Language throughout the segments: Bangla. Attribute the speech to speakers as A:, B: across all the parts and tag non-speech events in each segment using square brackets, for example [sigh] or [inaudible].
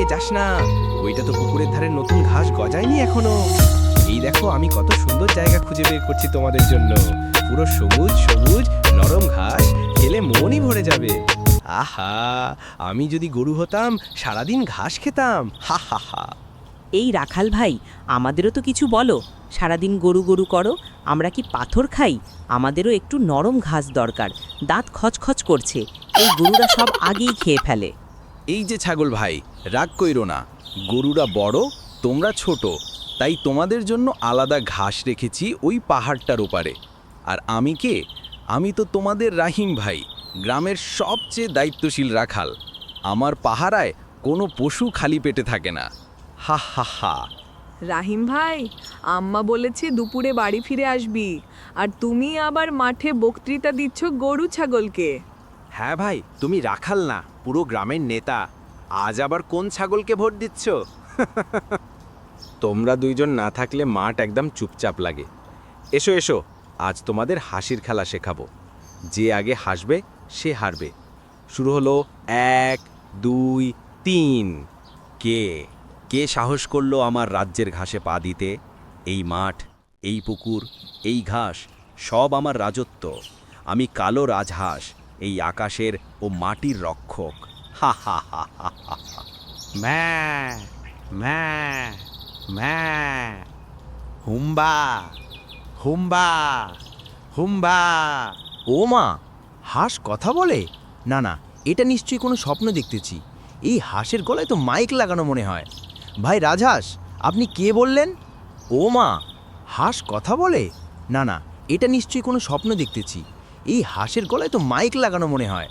A: ওইদিকে যাস না। ওইটা তো পুকুরের ধারে নতুন ঘাস গজায়নি এখনও। এই দেখো, আমি কত সুন্দর জায়গা খুঁজে বের করছি তোমাদের জন্য। পুরো সবুজ সবুজ, নরম ঘাস, খেলে মনই ভরে যাবে। আহা, আমি যদি গরু হতাম, সারাদিন ঘাস খেতাম। হা হা হা।
B: এই রাখাল ভাই, আমাদেরও তো কিছু বলো। সারাদিন গরু গরু করো, আমরা কি পাথর খাই? আমাদেরও একটু নরম ঘাস দরকার। দাঁত খচখচ করছে। এই গরুরা সব আগেই খেয়ে ফেলে।
C: এই যে ছাগল ভাই, রাগ কইরো না। গরুরা বড়, তোমরা ছোট। তাই তোমাদের জন্য আলাদা ঘাস রেখেছি ওই পাহাড়টার ওপারে। আর আমি কে? আমি তো তোমাদের রাহিম ভাই, গ্রামের সবচেয়ে দায়িত্বশীল রাখাল। আমার পাহারায় কোনো পশু খালি পেটে থাকে না। হা হা হা।
D: রাহিম ভাই, আম্মা বলেছে দুপুরে বাড়ি ফিরে আসবি। আর তুমি আবার মাঠে বক্তৃতা দিচ্ছ গরু ছাগলকে।
A: হ্যাঁ ভাই, তুমি রাখাল না, পুরো গ্রামের নেতা। আজ আবার কোন ছাগলকে ভোট দিচ্ছ? তোমরা দুইজন না থাকলে মাঠ একদম চুপচাপ লাগে। এসো এসো, আজ তোমাদের হাসির খেলা শেখাবো। যে আগে হাসবে, সে হারবে। শুরু হলো এক, দুই, তিন। কে কে সাহস করল আমার রাজ্যের ঘাসে পা দিতে? এই মাঠ, এই পুকুর, এই ঘাস, সব আমার রাজত্ব। আমি কালো রাজহাঁস। এই আকাশের ও মাটির রক্ষক। হা হা হা হা হা। ম্যা ম্যা ম্যা। হুম্বা হুম্বা হুম্বা। ও মা হাঁস কথা বলে? না না এটা নিশ্চয়ই কোনো স্বপ্ন দেখতেছি। এই হাঁসের গলায় তো মাইক লাগানো মনে হয়। ভাই রাজহাঁস আপনি কে বললেন? ও মা হাঁস কথা বলে? না না এটা নিশ্চয়ই কোনো স্বপ্ন দেখতেছি। এই হাঁসের গলায় তো মাইক লাগানো মনে হয়।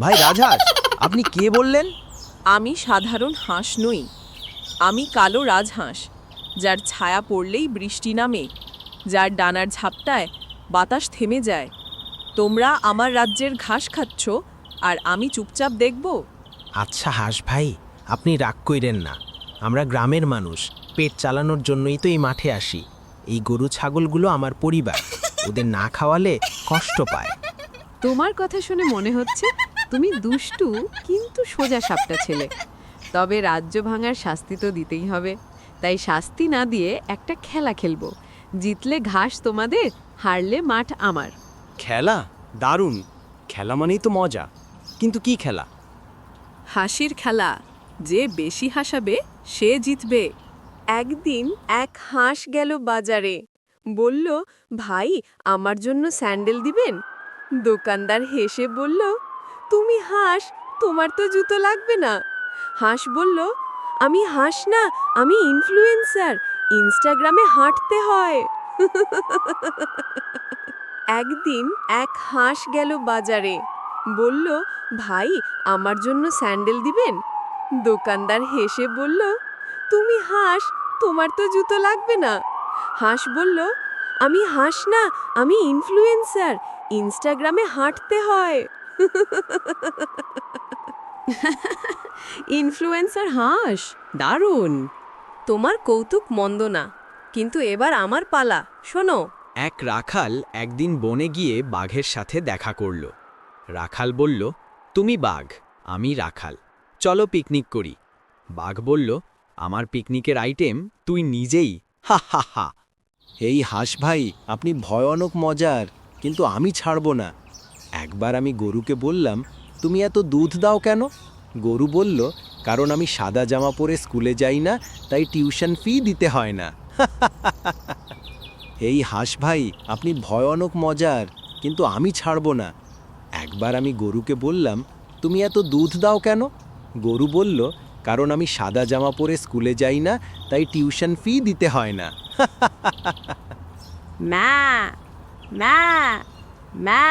A: ভাই রাজহাঁস আপনি কে বললেন?
D: আমি সাধারণ হাঁস নই। আমি কালো রাজহাঁস যার ছায়া পড়লেই বৃষ্টি নামে যার ডানার ঝাপটায় বাতাস থেমে যায়। তোমরা আমার রাজ্যের ঘাস খাচ্ছ আর আমি চুপচাপ দেখব?
E: আচ্ছা হাঁস ভাই আপনি রাগ কইরেন না। আমরা গ্রামের মানুষ পেট চালানোর জন্যই তো এই মাঠে আসি। এই গরু ছাগলগুলো আমার পরিবার। ওদের না খাওয়ালে কষ্ট পায়।
F: তোমার কথা শুনে মনে হচ্ছে তুমি দুষ্টু কিন্তু সোজা সাপটা ছেলে। তবে রাজ্য ভাঙার শাস্তি তো দিতেই হবে। তাই শাস্তি না দিয়ে একটা খেলা খেলব। জিতলে ঘাস তোমাদের হারলে মাঠ আমার।
A: খেলা? দারুণ। খেলা মানেই তো মজা। কিন্তু কি খেলা?
D: হাসির খেলা। যে বেশি হাসাবে সে জিতবে। একদিন এক হাঁস গেল বাজারে। বলল, ভাই, আমার জন্য স্যান্ডেল দিবেন? দোকানদার হেসে বলল, তুমি হাঁস, তোমার তো জুতো লাগবে না। হাঁস বলল, আমি হাঁস না, আমি ইনফ্লুয়েন্সার, ইনস্টাগ্রামে হাঁটতে হয়। একদিন এক হাঁস গেল বাজারে, বলল, ভাই, আমার জন্য স্যান্ডেল দিবেন? দোকানদার হেসে বলল, তুমি হাঁস, তোমার তো জুতো লাগবে না। হাঁস বলল আমি হাঁস না আমি ইনফ্লুয়েন্সার ইনস্টাগ্রামে হাঁটতে হয়। ইনফ্লুয়েন্সার হাঁস? দারুণ। তোমার কৌতুক মন্দ না কিন্তু এবার আমার পালা শোনো।
A: এক রাখাল একদিন বনে গিয়ে বাঘের সাথে দেখা করল। রাখাল বলল তুমি বাঘ আমি রাখাল। চলো পিকনিক করি। বাঘ বলল আমার পিকনিকের আইটেম তুই নিজেই হা হা হা। এই হাঁস ভাই, আপনি ভয়ানক মজার, কিন্তু আমি ছাড়ব না। একবার আমি গরুকে বললাম, তুমি এত দুধ দাও কেন? গরু বলল, কারণ আমি সাদা জামা পরে স্কুলে যাই না, তাই টিউশন ফি দিতে হয় না। [laughs] এই হাঁস ভাই, আপনি ভয়ানক মজার, কিন্তু আমি ছাড়ব না। একবার আমি গরুকে বললাম, তুমি এত দুধ দাও কেন? গরু বলল, কারণ আমি সাদা জামা পরে স্কুলে যাই না, তাই টিউশন ফি দিতে হয় না।
B: ম্যা ম্যা ম্যা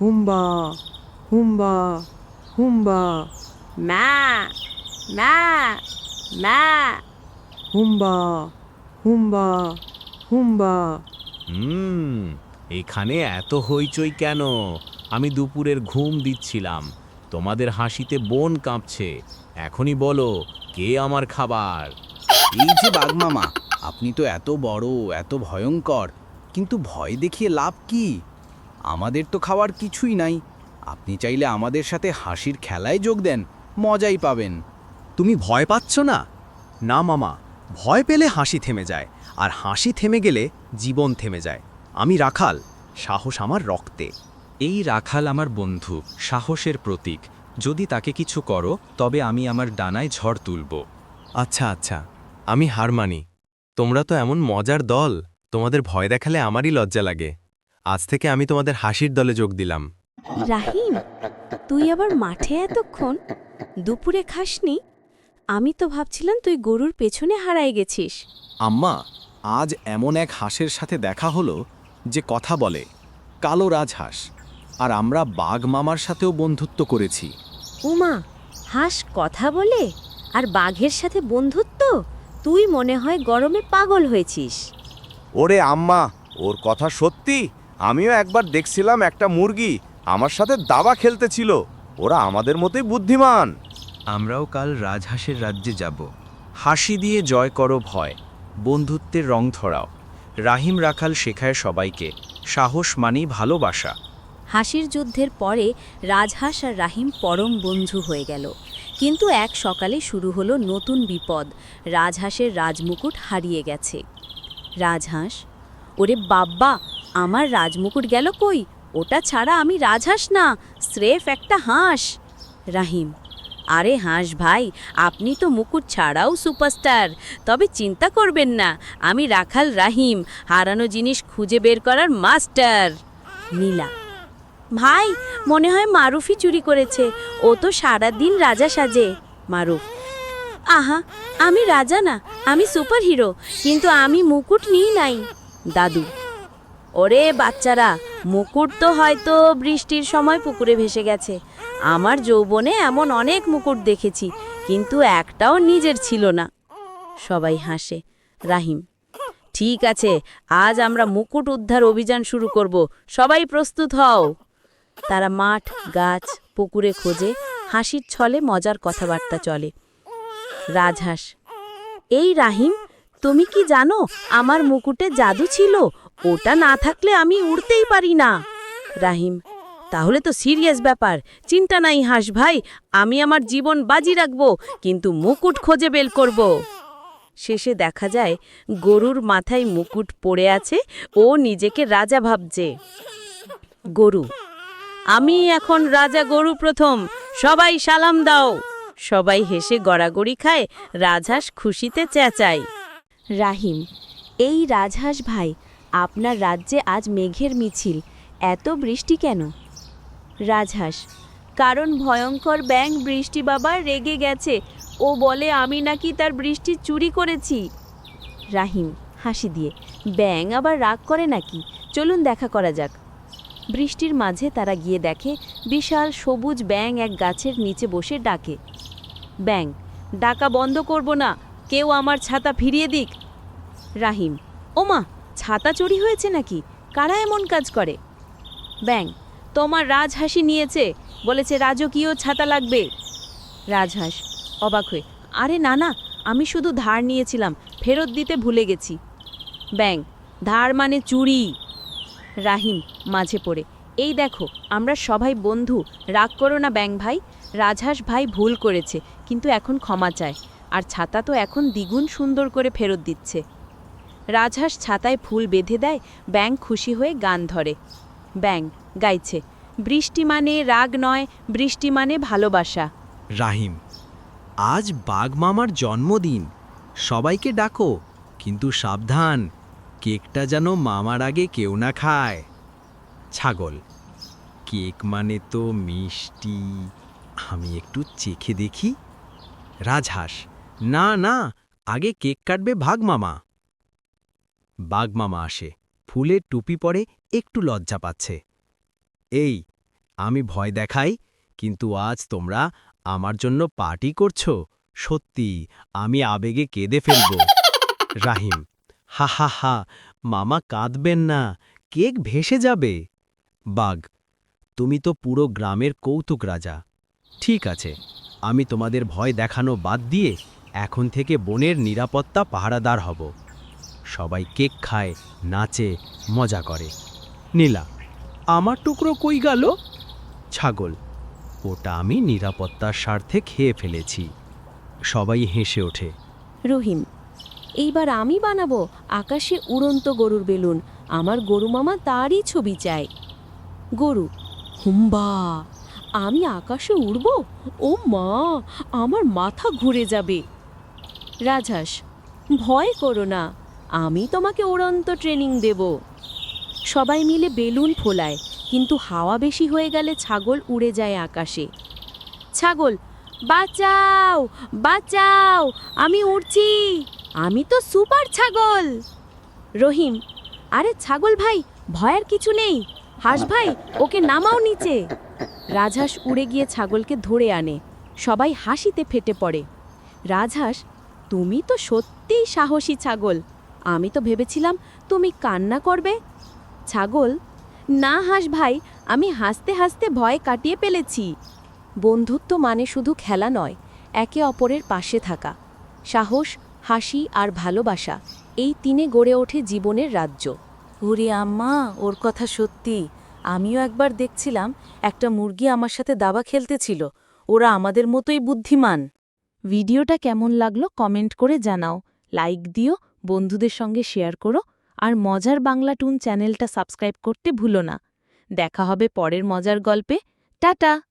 B: হুম্বা হুম্বা হুম্বা। ম্যা ম্যা ম্যা হুম্বা হুম্বা হুম্বা।
G: হুম এখানে এত হইচই কেন? আমি দুপুরের ঘুম দিচ্ছিলাম। তোমাদের হাসিতে বন কাঁপছে। এখনই বলো কে আমার খাবার?
C: এই যে বাঘমামা আপনি তো এত বড় এত ভয়ঙ্কর। কিন্তু ভয় দেখিয়ে লাভ কি? আমাদের তো খাওয়ার কিছুই নাই। আপনি চাইলে আমাদের সাথে হাসির খেলায় যোগ দেন মজাই পাবেন।
A: তুমি ভয় পাচ্ছ না? না মামা ভয় পেলে হাসি থেমে যায় আর হাসি থেমে গেলে জীবন থেমে যায়। আমি রাখাল সাহস আমার রক্তে। এই রাখাল আমার বন্ধু সাহসের প্রতীক। যদি তাকে কিছু করো তবে আমি আমার ডানায় ঝড় তুলব। আচ্ছা আচ্ছা আমি হার মানি তোমরা তো এমন মজার দল তোমাদের ভয় দেখালে আমারই লজ্জা লাগে। আজ থেকে আমি তোমাদের হাসির দলে যোগ দিলাম।
H: রাহিম তুই আবার মাঠে এতক্ষণ দুপুরে খাসনি? আমি তো ভাবছিলাম তুই গরুর পেছনে হারায় গেছিস।
A: আম্মা আজ এমন এক হাঁসের সাথে দেখা হলো যে কথা বলে কালো রাজহাঁস আর আমরা বাঘ মামার সাথেও বন্ধুত্ব করেছি।
H: উমা হাঁস কথা বলে আর বাঘের সাথে বন্ধুত্ব? তুই মনে হয় গরমে পাগল হয়েছিস।
I: ওরে আম্মা ওর কথা সত্যি? আমিও একবার দেখছিলাম একটা মুরগি আমার সাথে দাবা খেলতেছিল ওরা আমাদের মতোই বুদ্ধিমান।
A: আমরাও কাল রাজহাঁসের রাজ্যে যাব। হাসি দিয়ে জয় করো ভয় বন্ধুত্বের রং ধরাও। রাহিম রাখাল শেখায় সবাইকে সাহস মানেই ভালোবাসা।
H: হাসির যুদ্ধের পরে রাজহাঁস আর রাহিম পরম বন্ধু হয়ে গেল। কিন্তু এক সকালে শুরু হলো নতুন বিপদ। রাজহাঁসের রাজমুকুট হারিয়ে গেছে। রাজহাঁস, ওরে বাব্বা, আমার রাজমুকুট গেল কই? ওটা ছাড়া আমি রাজহাঁস না, স্রেফ একটা হাঁস। রাহিম, আরে হাঁস ভাই, আপনি তো মুকুট ছাড়াও সুপারস্টার। তবে চিন্তা করবেন না, আমি রাখাল রাহিম, হারানো জিনিস খুঁজে বের করার মাস্টার। নীলা ভাই, মনে হয় মারুফই চুরি করেছে। ও তো সারা দিন রাজা সাজে, মারুফ। আহা, আমি রাজা না, আমি সুপার হিরো কিন্তু আমি মুকুট নিই নাই। দাদু। ওরে বাচ্চারা, মুকুট তো হয়তো বৃষ্টির সময় পুকুরে ভেসে গেছে। আমার যৌবনে এমন অনেক মুকুট দেখেছি, কিন্তু একটাও নিজের ছিল না। সবাই হাসে। রাহিম। ঠিক আছে, আজ আমরা মুকুট উদ্ধার অভিযান শুরু করব। সবাই প্রস্তুত হও। তারা মাঠ, গাছ, পুকুরে খোঁজে, হাসির ছলে মজার কথাবার্তা চলে। রাজহাঁস, এই রাহিম, তুমি কি জানো, আমার মুকুটে জাদু ছিল, ওটা না থাকলে আমি উড়তেই পারি না। রাহিম, তাহলে তো সিরিয়াস ব্যাপার, চিন্তা নাই হাঁস ভাই, আমি আমার জীবন বাজি রাখব, কিন্তু মুকুট খোঁজে বের করব। শেষে দেখা যায়, গরুর মাথায় মুকুট পড়ে আছে, ও নিজেকে রাজা ভাবছে। গরু আমি এখন রাজা গরু প্রথম। সবাই সালাম দাও। সবাই হেসে গড়াগড়ি খায়, রাজহাঁস খুশিতে চেঁচায়। রাহিম, এই রাজহাঁস ভাই, আপনার রাজ্যে আজ মেঘের মিছিল। এত বৃষ্টি কেন? রাজহাঁস, কারণ ভয়ঙ্কর ব্যাং বৃষ্টি বাবা রেগে গেছে। ও বলে, আমি নাকি তার বৃষ্টি চুরি করেছি। রাহিম, হাসি দিয়ে ব্যাং আবার রাগ করে নাকি? চলুন দেখা করা যাক। বৃষ্টির মাঝে তারা গিয়ে দেখে, বিশাল সবুজ ব্যাং এক গাছের নিচে বসে ডাকে। ব্যাং ডাকা বন্ধ করব না, কেউ আমার ছাতা ফিরিয়ে দিক। রাহিম, ওমা, ছাতা চুরি হয়েছে নাকি? কারা এমন কাজ করে? ব্যাং তোমার রাজহাঁসি নিয়েছে, বলেছে রাজকীয় ছাতা লাগবে। রাজহাঁস, অবাক হয়ে, আরে না না, আমি শুধু ধার নিয়েছিলাম, ফেরত দিতে ভুলে গেছি। ব্যাং ধার মানে চুরি। রাহিম মাঝে পড়ে। এই দেখো, আমরা সবাই বন্ধু। রাগ করো না, ব্যাং ভাই। রাজহাঁস ভাই ভুল করেছে, কিন্তু এখন ক্ষমা চায়। আর ছাতা তো এখন দ্বিগুণ সুন্দর করে ফেরত দিচ্ছে। রাজহাঁস ছাতায় ফুল বেঁধে দেয়, ব্যাং খুশি হয়ে গান ধরে। ব্যাং গাইছে, বৃষ্টি মানে রাগ নয়, বৃষ্টি মানে ভালোবাসা।
A: রাহিম, আজ বাঘ মামার জন্মদিন। সবাইকে ডাকো, কিন্তু সাবধান। কেকটা যেন মামার আগে কেউ না খায়। ছাগল। কেক মানে তো মিষ্টি। আমি একটু চেখে দেখি। রাজহাঁস। না না, আগে কেক কাটবে ভাগ মামা। বাঘ মামা আসে। ফুলের টুপি পরে একটু লজ্জা পাচ্ছে। এই, আমি ভয় দেখাই, কিন্তু আজ তোমরা আমার জন্য পার্টি করছ। সত্যি, আমি আবেগে কেঁদে ফেলব। রাহিম। হা হা হা, মামা কাঁদবেন না, কেক ভেসে যাবে। বাঘ, তুমি তো পুরো গ্রামের কৌতুক রাজা। ঠিক আছে, আমি তোমাদের ভয় দেখানো বাদ দিয়ে এখন থেকে বনের নিরাপত্তা পাহারাদার হব। সবাই কেক খায়, নাচে, মজা করে। নীলা, আমার টুকরো কই গেল? ছাগল, ওটা আমি নিরাপত্তার স্বার্থে খেয়ে ফেলেছি।
E: সবাই হেসে ওঠে।
H: রহিম এইবার আমি বানাবো আকাশে উড়ন্ত গরুর বেলুন। আমার গরু মামা তারই ছবি চায়। গরু, হুম্বা, আমি আকাশে উড়ব? ও মা, আমার মাথা ঘুরে যাবে। রাজহাঁস, ভয় করো না, আমি তোমাকে উড়ন্ত ট্রেনিং দেব। সবাই মিলে বেলুন ফোলায়, কিন্তু হাওয়া বেশি হয়ে গেলে ছাগল উড়ে যায় আকাশে। ছাগল, বাঁচাও বাঁচাও, আমি উড়ছি। আমি তো সুপার ছাগল। রহিম, আরে ছাগল ভাই, ভয়ের কিছু নেই। হাঁস ভাই, ওকে নামাও নিচে। রাজহাঁস উড়ে গিয়ে ছাগলকে ধরে আনে। সবাই হাসিতে ফেটে পড়ে। রাজহাঁস, তুমি তো সত্যিই সাহসী ছাগল। আমি তো ভেবেছিলাম তুমি কান্না করবে। ছাগল, না হাঁস ভাই, আমি হাসতে হাসতে ভয় কাটিয়ে ফেলেছি। বন্ধুত্ব মানে শুধু খেলা নয়, একে অপরের পাশে থাকা। সাহস হাসি আর ভালোবাসা, এই তিনে গড়ে ওঠে জীবনের রাজ্য। ওরে আম্মা, ওর কথা সত্যি। আমিও একবার দেখছিলাম, একটা মুরগি আমার সাথে দাবা খেলতেছিল। ওরা আমাদের মতোই বুদ্ধিমান। ভিডিওটা কেমন লাগল কমেন্ট করে জানাও। লাইক দিও, বন্ধুদের সঙ্গে শেয়ার করো, আর মজার বাংলা টুন চ্যানেলটা সাবস্ক্রাইব করতে ভুলো না। দেখা হবে পরের মজার গল্পে। টাটা!